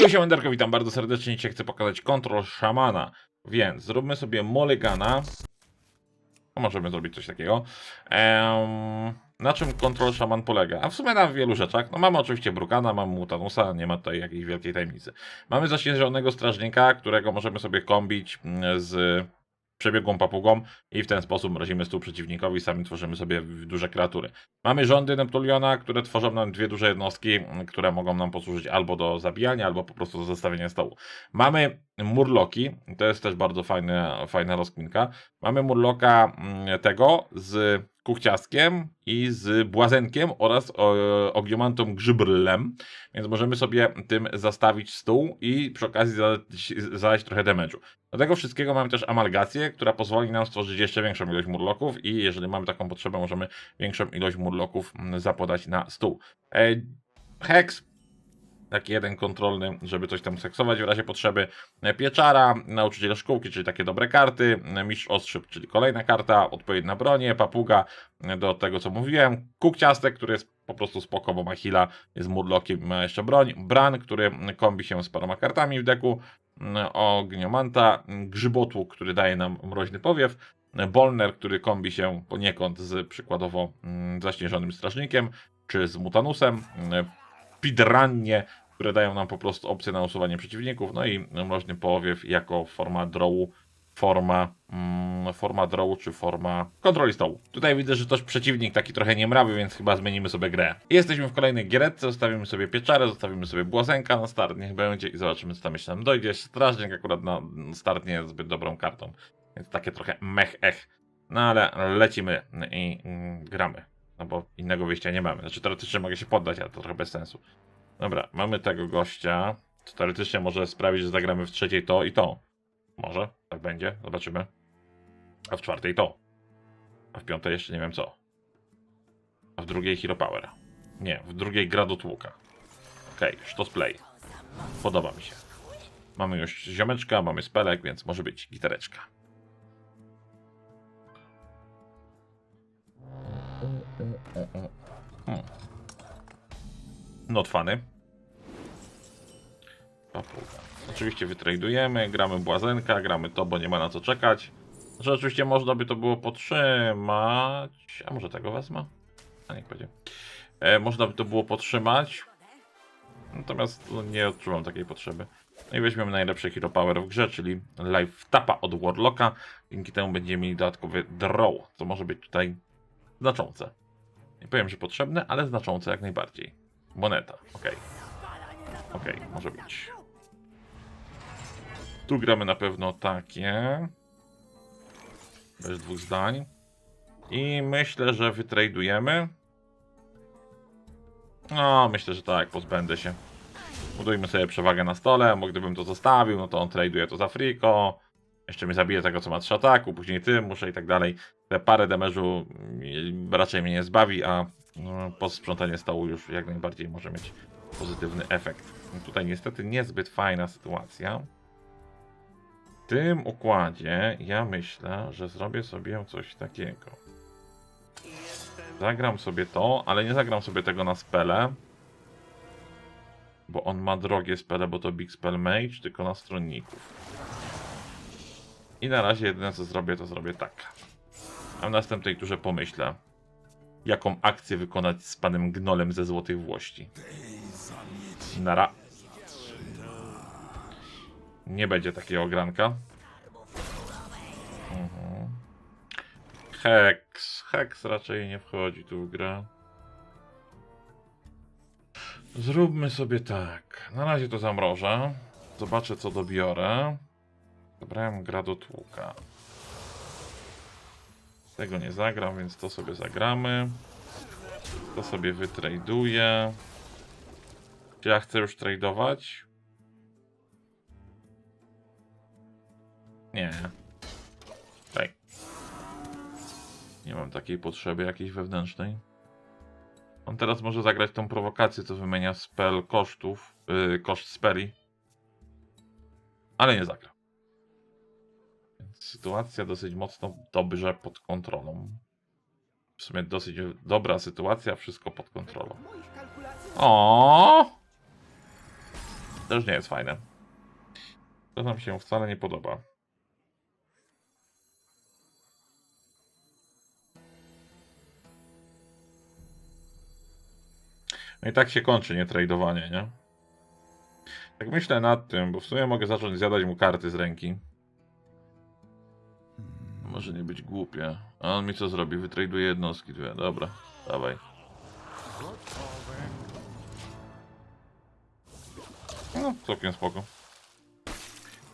Yo, siemanderko, witam bardzo serdecznie. Dzisiaj chcę pokazać kontrol szamana. Więc zróbmy sobie Molegana. No, możemy zrobić coś takiego. Em, na czym kontrol szaman polega? A w sumie na wielu rzeczach. No mamy oczywiście Brukana, mamy Mutanusa, nie ma tutaj jakiejś wielkiej tajemnicy. Mamy zaśnieżonego strażnika, którego możemy sobie kombić mm, z przebiegłą papugą i w ten sposób mrozimy stół przeciwnikowi, sami tworzymy sobie duże kreatury. Mamy rządy Neptuliona, które tworzą nam dwie duże jednostki, które mogą nam posłużyć albo do zabijania, albo po prostu do zostawienia stołu. Mamy Murloki, to jest też bardzo fajne, fajna rozkminka. Mamy Murloka mm, tego z kuchciastkiem i z błazenkiem oraz o, ogniomantą grzybrylem, więc możemy sobie tym zastawić stół i przy okazji zadać, zadać trochę damage'u. Do tego wszystkiego mamy też amalgację, która pozwoli nam stworzyć jeszcze większą ilość murloków i jeżeli mamy taką potrzebę, możemy większą ilość murloków mm, zapodać na stół. E, Hex, taki jeden kontrolny, żeby coś tam seksować w razie potrzeby. Pieczara, nauczyciel szkółki, czyli takie dobre karty. Mistrz ostrzyb, czyli kolejna karta, odpowiedź na bronię, papuga, do tego co mówiłem. Kukciastek, który jest po prostu spoko, bo ma heala, jest murlokiem ma jeszcze broń. Bran, który kombi się z paroma kartami w deku. Ogniomanta, Grzybotłuk, który daje nam mroźny powiew. Bolner, który kombi się poniekąd z przykładowo mm, zaśnieżonym strażnikiem, czy z Mutanusem. Pidrannie, które dają nam po prostu opcję na usuwanie przeciwników. No i mroźny powiew jako forma drowu, forma, mm, forma drowu, czy forma kontroli stołu. Tutaj widzę, że też przeciwnik taki trochę niemrawy, więc chyba zmienimy sobie grę. Jesteśmy w kolejnej giereczce, zostawimy sobie pieczarę, zostawimy sobie błazenka na start, niech będzie i zobaczymy, co tam jeszcze nam dojdzie. Strażnik akurat na start nie jest zbyt dobrą kartą, więc takie trochę mech ech. No ale lecimy i mm, gramy. No bo innego wyjścia nie mamy. Znaczy teoretycznie mogę się poddać, ale to trochę bez sensu. Dobra, mamy tego gościa. Co teoretycznie może sprawić, że zagramy w trzeciej to i to. Może, tak będzie, zobaczymy. A w czwartej to. A w piątej jeszcze nie wiem co. A w drugiej Hero Power. Nie, w drugiej gra do tłuka. Okej, okay, sztos play. Podoba mi się. Mamy już ziomeczka, mamy spelek, więc może być gitareczka. Hmm. Not funny. Papuga. Oczywiście wytradujemy, gramy błazenka, gramy to, bo nie ma na co czekać. Znaczy oczywiście można by to było podtrzymać. A może tego wezmę? A niech będzie. E, można by to było podtrzymać. Natomiast nie odczuwam takiej potrzeby. No i weźmiemy najlepsze hero power w grze, czyli live tapa od Warlocka. Dzięki temu będziemy mieli dodatkowy draw, co może być tutaj znaczące. Nie powiem, że potrzebne, ale znaczące jak najbardziej. Moneta, ok. Ok, może być. Tu gramy na pewno takie. Bez dwóch zdań. I myślę, że wytradujemy. No, myślę, że tak, pozbędę się. Budujmy sobie przewagę na stole, bo gdybym to zostawił, no to on traduje to za friko. Jeszcze mnie zabije tego, co ma trzy ataku, później ty muszę i tak dalej. Te parę mm, raczej mnie nie zbawi, a posprzątanie stołu już jak najbardziej może mieć pozytywny efekt. Tutaj niestety niezbyt fajna sytuacja. W tym układzie ja myślę, że zrobię sobie coś takiego. Zagram sobie to, ale nie zagram sobie tego na spele. Bo on ma drogie spele, bo to Big Spell Mage, tylko na stronników. I na razie jedyne co zrobię, to zrobię tak. A w następnej turze pomyślę, jaką akcję wykonać z panem Gnolem ze Złotych Włości. Nara. Nie będzie takiego ogranka. Mhm. Hex. Hex raczej nie wchodzi tu w grę. Zróbmy sobie tak. Na razie to zamrożę. Zobaczę co dobiorę. Zabrałem gra do tłuka. Tego nie zagram, więc to sobie zagramy. To sobie wytraduję. Czy ja chcę już tradować? Nie. Tak. Nie mam takiej potrzeby jakiejś wewnętrznej. On teraz może zagrać tą prowokację, co wymienia spell kosztów, yy, koszt speli. Ale nie zagra. Sytuacja dosyć mocno dobrze pod kontrolą. W sumie dosyć dobra sytuacja, wszystko pod kontrolą. O! Już nie jest fajne. To nam się wcale nie podoba. No i tak się kończy nietradowanie, nie? Tak myślę nad tym, bo w sumie mogę zacząć zjadać mu karty z ręki. Może nie być głupie. A on mi co zrobi? Wytraduje jednostki dwie. Dobra, dawaj. No, całkiem spoko.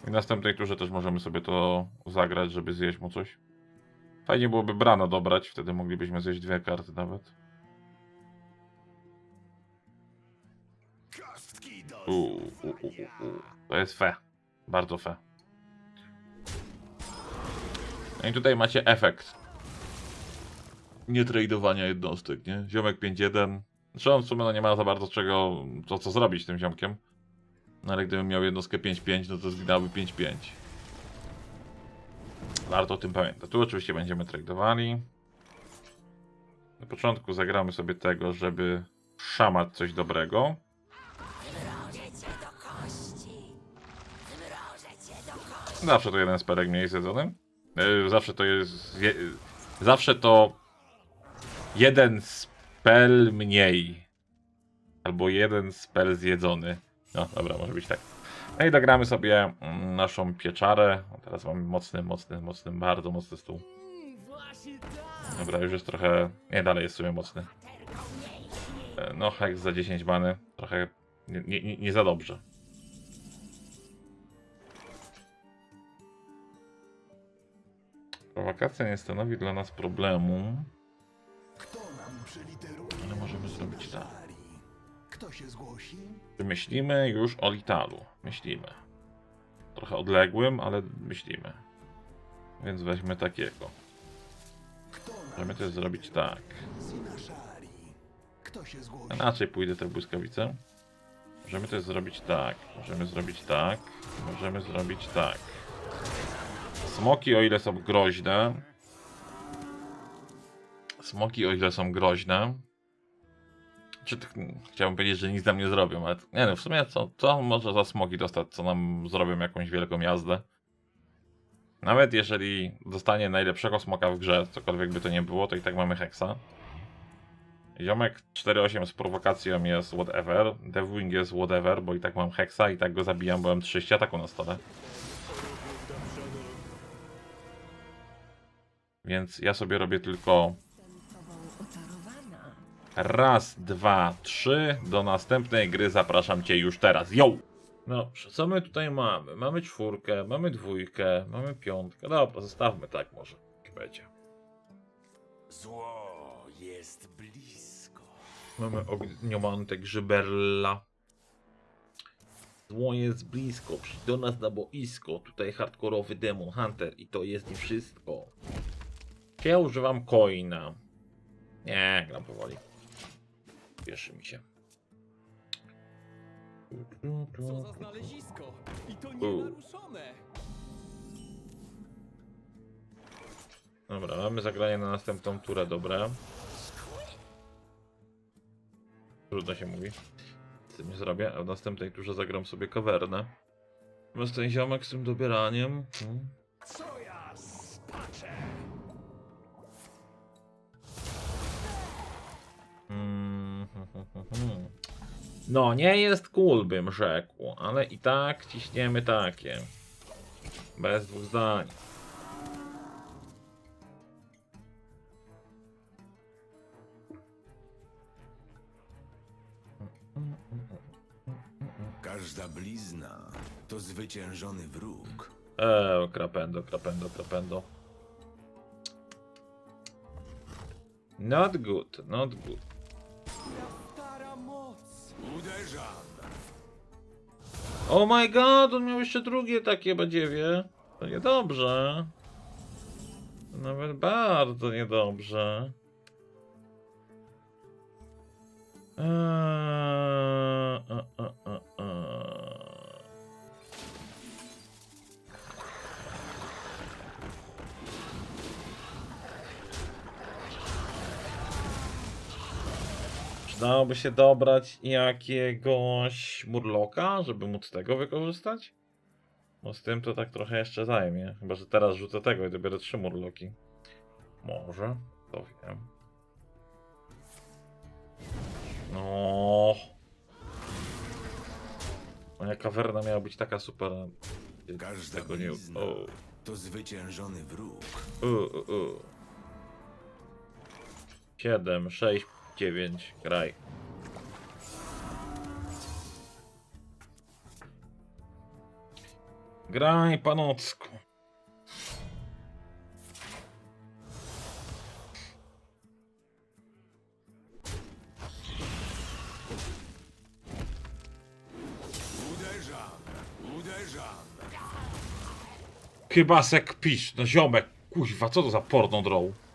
I następnej turze też możemy sobie to zagrać, żeby zjeść mu coś. Fajnie byłoby Brana dobrać, wtedy moglibyśmy zjeść dwie karty nawet. Uuu, u, u, u, u. To jest fe. Bardzo fe. No i tutaj macie efekt. Nie tradowania jednostek, nie? Ziomek 5-1. Znaczy on w sumie no nie ma za bardzo czego, to co zrobić tym ziomkiem. No ale gdybym miał jednostkę 5-5, no to zginęłaby 5-5. Warto o tym pamiętać. Tu oczywiście będziemy tradowali. Na początku zagramy sobie tego, żeby szamać coś dobrego. Zawsze to jeden sperek mniej zjedzony. Yy, Zawsze to jest. Je, zawsze to jeden spell mniej. Albo jeden spell zjedzony. No dobra, może być tak. No i dogramy sobie naszą pieczarę. Teraz mamy mocny, mocny, mocny, bardzo mocny stół. Dobra, już jest trochę. Nie, dalej jest w sumie mocny. E, No, hex za 10 bany. Trochę nie, nie- nie za dobrze. Prowokacja nie stanowi dla nas problemu, Kto nam przeliteruje? ale możemy zrobić tak. Kto się zgłosi? Myślimy już o Litalu. Myślimy. Trochę odległym, ale myślimy. Więc weźmy takiego. Możemy też zrobić tak. Inaczej pójdę te błyskawice. Możemy też zrobić tak. Możemy zrobić tak. Możemy zrobić tak. Smoki, o ile są groźne. Smoki, o ile są groźne. Czy tak, chciałbym powiedzieć, że nic nam nie zrobią, ale nie no, w sumie co, co może za smoki dostać, co nam zrobią jakąś wielką jazdę? Nawet jeżeli dostanie najlepszego smoka w grze, cokolwiek by to nie było, to i tak mamy heksa. Ziomek 4-8 z prowokacją jest whatever. Deathwing jest whatever, bo i tak mam heksa i tak go zabijam, bo mam 30 ataku na stole. Więc ja sobie robię tylko raz, dwa, trzy. Do następnej gry zapraszam cię już teraz. Yo! No, co my tutaj mamy? Mamy czwórkę, mamy dwójkę, mamy piątkę. Dobra, zostawmy tak może. Będzie. Zło jest blisko. Mamy ogniomantek Żyberla. Zło jest blisko, przyjdź do nas na boisko. Tutaj hardkorowy Demon Hunter i to jest nie wszystko. Czy ja używam coina? Nie, gram powoli. Pieszy mi się. Co za znalezisko! I to nienaruszone! Dobra, mamy zagranie na następną turę, dobra. Trudno się mówi. Z tym nie zrobię, a w następnej turze zagram sobie kawernę. Natomiast ten ziomek z tym dobieraniem... Hmm. No, nie jest cool, bym rzekł, ale i tak ciśniemy takie. Bez dwóch zdań. Każda blizna to zwyciężony wróg. Eee, krapendo, krapendo, krapendo. Not good, not good. Oh my god, on miał jeszcze drugie takie badziewie. To niedobrze. Nawet bardzo niedobrze. Eee, e, Dałoby się dobrać jakiegoś murloka, żeby móc tego wykorzystać? No z tym to tak trochę jeszcze zajmie. Chyba, że teraz rzucę tego i dobiorę trzy murloki. Może, to wiem. No. Moja kawerna miała być taka super. Każda Tego nie. O. to zwyciężony wróg. U, u, u. 7, 6, 9, graj. Graj, panocku. Chyba se kpisz, no ziomek. Kuźwa, co to za porno draw?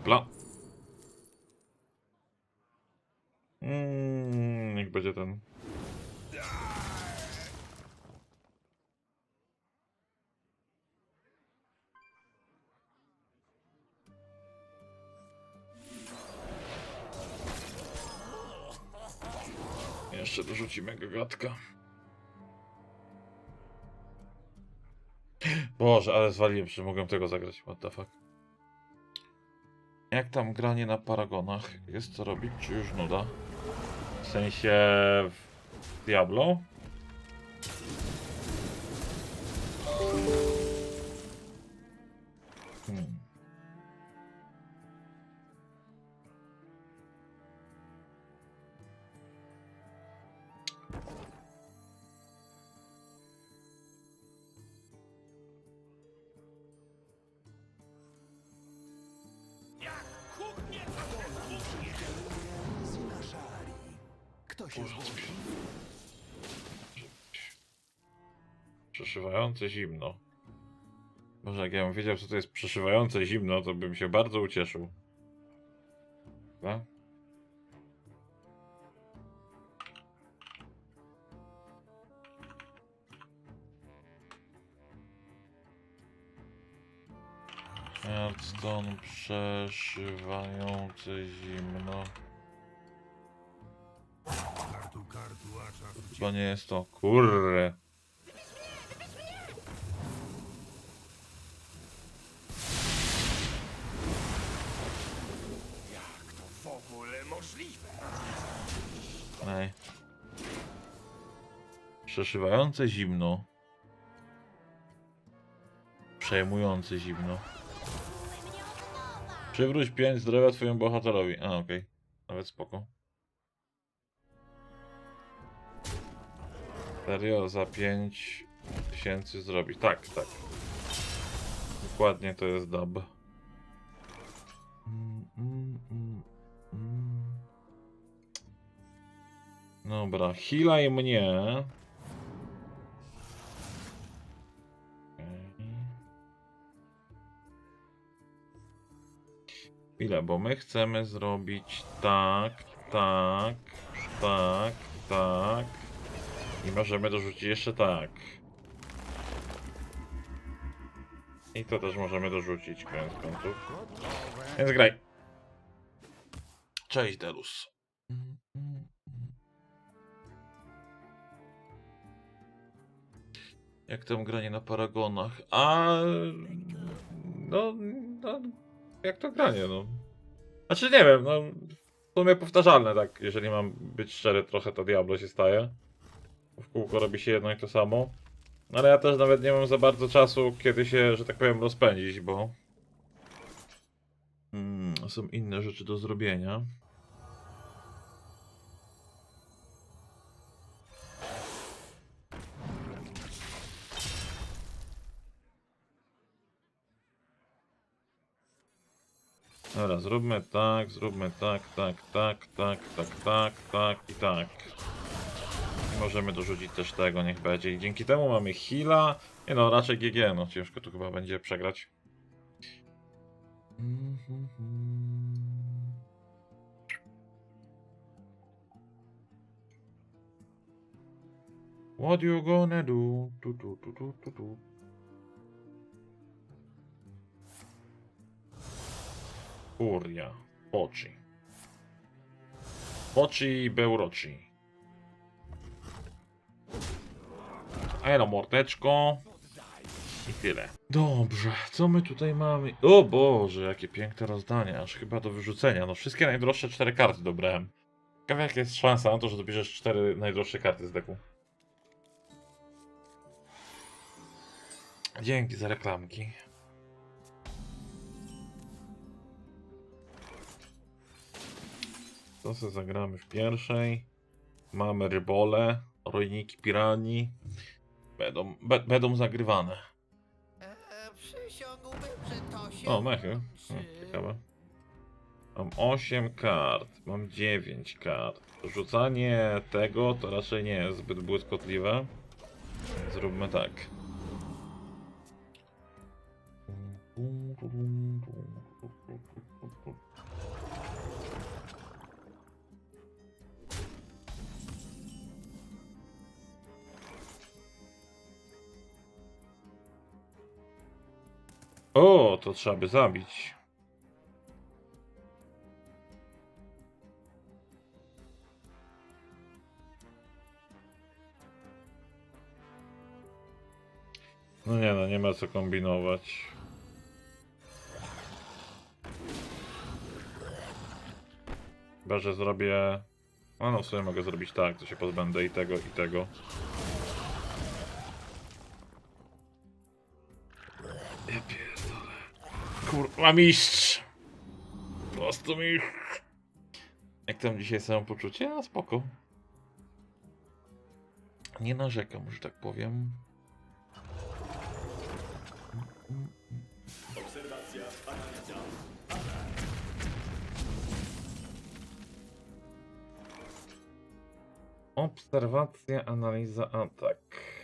Hopla. Mm, niech będzie ten. Jeszcze dorzucimy gagatka. Boże, ale zwaliłem, że mogłem tego zagrać. What the fuck. Jak tam granie na paragonach? Jest co robić, czy już nuda? W sensie w Diablo? Przeszywające zimno. Może jak ja wiedział, co to jest przeszywające zimno, to bym się bardzo ucieszył. Tak? Hearthstone przeszywające zimno. Chyba nie jest to. Kurre. Ej. Przeszywające zimno. Przejmujące zimno. Przywróć 5 zdrowia twojemu bohaterowi. A, okej. Nawet spoko. Serio za 5 tysięcy zrobić. Tak, tak. Dokładnie to jest dub. Mm, mm, mm, mm. Dobra, healaj mnie. Chwilę, bo my chcemy zrobić tak, tak, tak, tak. I możemy dorzucić jeszcze tak. I to też możemy dorzucić, koniec końców. Więc graj. Cześć, Delus. Jak tam granie na paragonach? A no, no jak to granie, no. Znaczy nie wiem, no w sumie powtarzalne, tak, jeżeli mam być szczery, trochę to Diablo się staje. W kółko robi się jedno i to samo. No, Ale ja też nawet nie mam za bardzo czasu, kiedy się, że tak powiem, rozpędzić, bo mm, są inne rzeczy do zrobienia. Zróbmy tak, zróbmy tak, tak, tak, tak, tak, tak, tak i tak. I możemy dorzucić też tego, niech będzie. I dzięki temu mamy heala. Nie no, raczej GG, no ciężko tu chyba będzie przegrać. What you gonna do? Tu, tu, tu, tu, tu, tu. Furia. Oczy. Oczy i Beuroci. Elo, mordeczko. I tyle. Dobrze, co my tutaj mamy? O Boże, jakie piękne rozdania, aż chyba do wyrzucenia. No wszystkie najdroższe cztery karty dobrałem. Ciekawe jaka jest szansa na to, że dobierzesz cztery najdroższe karty z deku. Dzięki za reklamki. To sobie zagramy w pierwszej. Mamy rybole, rojniki piranii. Będą, be, będą zagrywane. E, przysiągłbym, że to się O, mechy. ciekawe. Mam 8 kart, mam 9 kart. Rzucanie tego to raczej nie jest zbyt błyskotliwe. Zróbmy tak. O, to trzeba by zabić. No nie no, nie ma co kombinować. Chyba, że zrobię... A no, w sumie mogę zrobić tak, to się pozbędę i tego, i tego. Kurwa mistrz! Po prostu mistrz! Jak tam dzisiaj samopoczucie? No spoko. Nie narzekam, że tak powiem. Obserwacja, analiza, atak.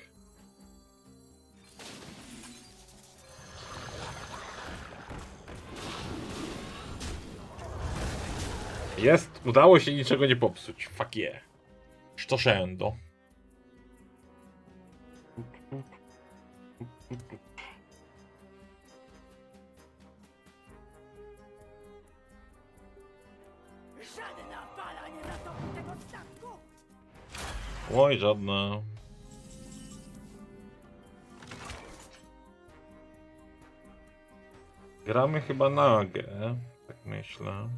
Jest, udało się niczego nie popsuć. Fuck yeah. Sztoszendo. Żadna fala nie zatopi tego statku! Oj, żadna. Gramy chyba nagę, tak myślę.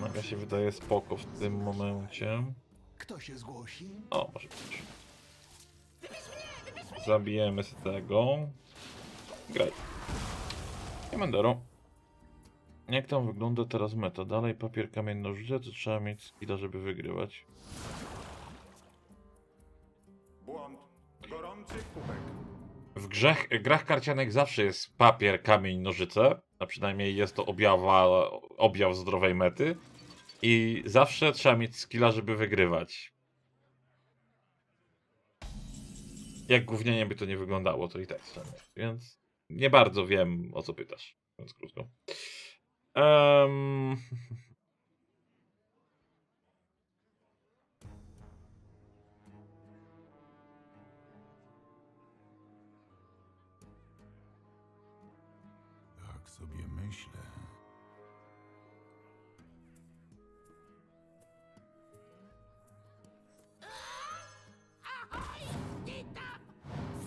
Naga się przyjdzie? wydaje spoko w tym momencie. Kto się zgłosi? O, może być. Zabijemy z tego. Graj. Komandero. Jak tam wygląda teraz meta? Dalej papier, kamień, nożyce, to trzeba mieć skilla, żeby wygrywać. Błąd. Gorący kubek. W grzech, grach karcianek zawsze jest papier, kamień, nożyce. A przynajmniej jest to objawa, objaw zdrowej mety. I zawsze trzeba mieć skilla, żeby wygrywać. Jak gównianie by to nie wyglądało, to i tak trzeba. Więc nie bardzo wiem, o co pytasz. Więc krótko. Em,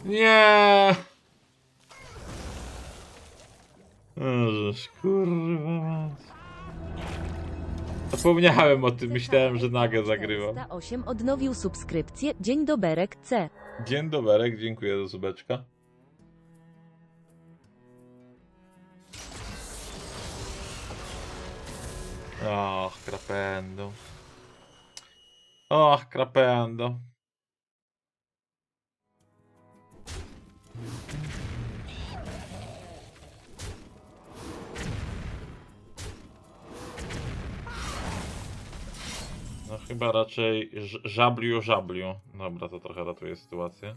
Nie! Ożeż, kurwa mać. Zapomniałem o tym, myślałem, że Nagę zagrywam. 408 odnowił subskrypcję. Dzień doberek C. Dzień dobry, dziękuję za subeczka. Och, krapendo. Och, krapendo. No chyba raczej ż- żabliu, żabliu. Dobra, to trochę ratuje sytuację.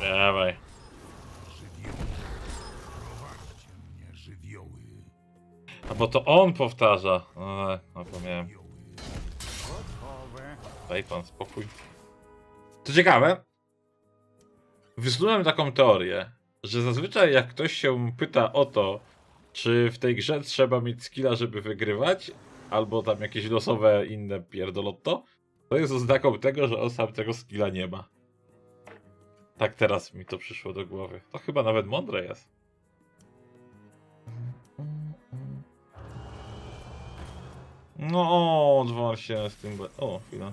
Dawaj. Bo to on powtarza. No, zapomniałem. Gotowe. Daj pan spokój. Co ciekawe, wysnułem taką teorię, że zazwyczaj jak ktoś się pyta o to, czy w tej grze trzeba mieć skilla, żeby wygrywać, albo tam jakieś losowe inne pierdolotto, to jest oznaką tego, że on sam tego skilla nie ma. Tak teraz mi to przyszło do głowy. To chyba nawet mądre jest. No, odwal się z tym. be- O, chwila.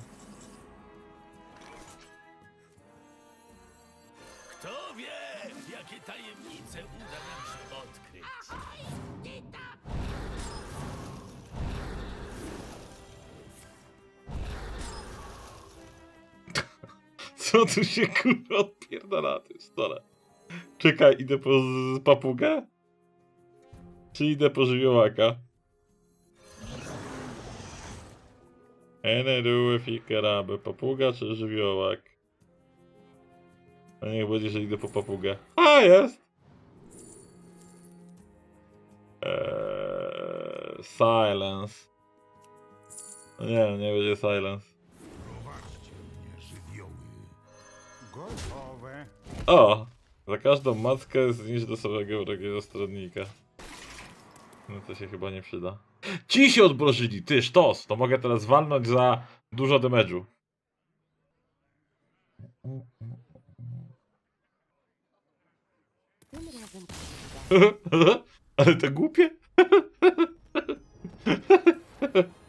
Kto wie, jakie tajemnice uda nam się odkryć. Co tu się kurwa odpierdala na tym stole? Czekaj, idę po z- papugę? Czy idę po żywiołaka? Ene fikeraby, papuga czy żywiołak? A niech będzie, że idę po papugę. A, jest! Eee, silence. No Nie, nie będzie silence. O! Za każdą mackę zniszcz do samego wrogiego stronnika. No to się chyba nie przyda. Ci się odbrożyli, ty sztos! To mogę teraz walnąć za dużo damage'u. Tym razem Ale to głupie?